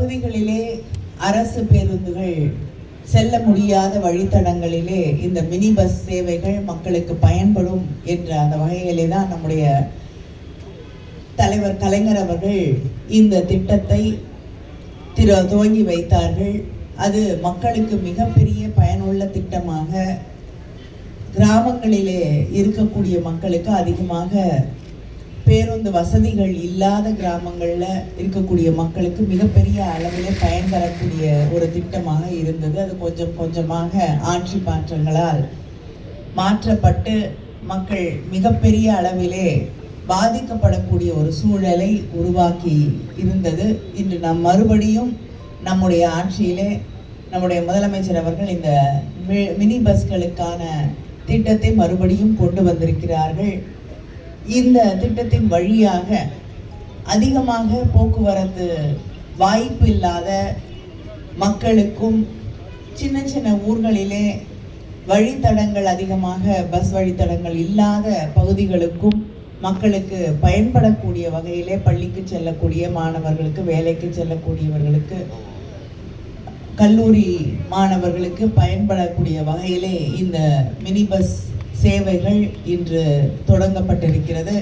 பகுதிகளிலே அரசு பேருந்துகள் செல்ல முடியாத வழித்தடங்களிலே இந்த மினி பஸ் சேவைகள் மக்களுக்கு பயன்படும் என்ற அந்த வகையிலே தான் நம்முடைய தலைவர் கலைஞர் அவர்கள் இந்த திட்டத்தை திரு துவங்கி வைத்தார்கள். அது மக்களுக்கு மிகப்பெரிய பயனுள்ள திட்டமாக கிராமங்களிலே இருக்கக்கூடிய மக்களுக்கு அதிகமாக பேருந்து வசதிகள் இல்லாத கிராமங்களில் இருக்கக்கூடிய மக்களுக்கு மிகப்பெரிய அளவில் பயன் தரக்கூடிய ஒரு திட்டமாக இருந்தது. அது கொஞ்சம் கொஞ்சமாக ஆட்சி மாற்றங்களால் மாற்றப்பட்டு மக்கள் மிகப்பெரிய அளவிலே பாதிக்கப்படக்கூடிய ஒரு சூழலை உருவாக்கி இருந்தது. இன்று நாம் மறுபடியும் நம்முடைய ஆட்சியிலே நம்முடைய முதலமைச்சர் அவர்கள் இந்த மினி பஸ்களுக்கான திட்டத்தை மறுபடியும் கொண்டு வந்திருக்கிறார்கள். இந்த திட்டத்தின் வழியாக அதிகமாக போக்குவரத்து வாய்ப்பு இல்லாத மக்களுக்கும் சின்ன சின்ன ஊர்களிலே வழித்தடங்கள் அதிகமாக பஸ் வழித்தடங்கள் இல்லாத பகுதிகளுக்கும் மக்களுக்கு பயன்படக்கூடிய வகையிலே பள்ளிக்கு செல்லக்கூடிய மாணவர்களுக்கு வேலைக்கு செல்லக்கூடியவர்களுக்கு கல்லூரி மாணவர்களுக்கு பயன்படக்கூடிய வகையிலே இந்த மினி பஸ் சேவைகள் இன்று தொடங்கப்பட்டிருக்கிறது.